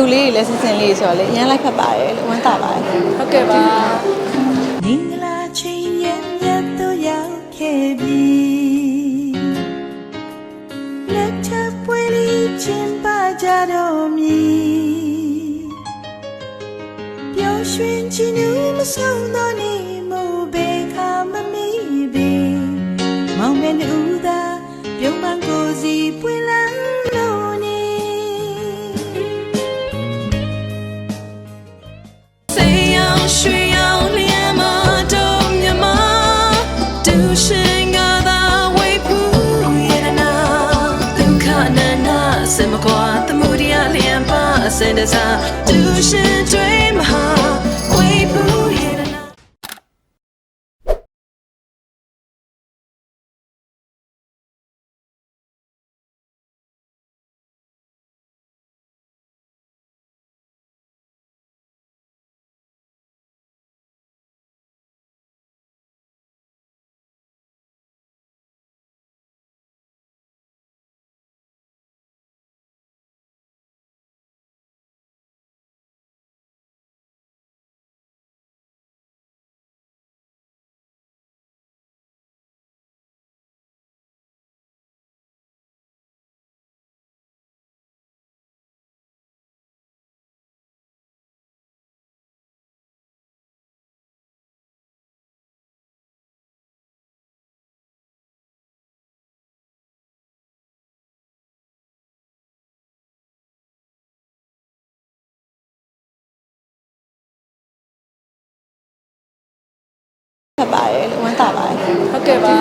ရုပ်လေးတွေလည်းစင်စင်လေးဆိုတော့လေအရင်လိုက်ဖက်ပါတယ်လို့ဝမ်းသာပါတယ်ဟုတ်ကဲ့ပါမင်္ဂလာချင်းရဲ့မြတ်တို့ရောက်ခဲ့ပြီလက်ထပ်ပွဲလေးချင်းပါကြတော့မည်ပျော်ရွှင်ခြင်းနူးမဆုံးသောနေ့မို့ဘေခါမမီပေမောင်မဲနူးသာပြုံးပန်းကိုစီပွ တ်ရောက်ရွှေရောက်လျက်မတော့မြမဒူရှင်က ဖက်ပါတယ်လို့ဝမ်းသာပါတယ်ဟုတ်ကဲ့ပါ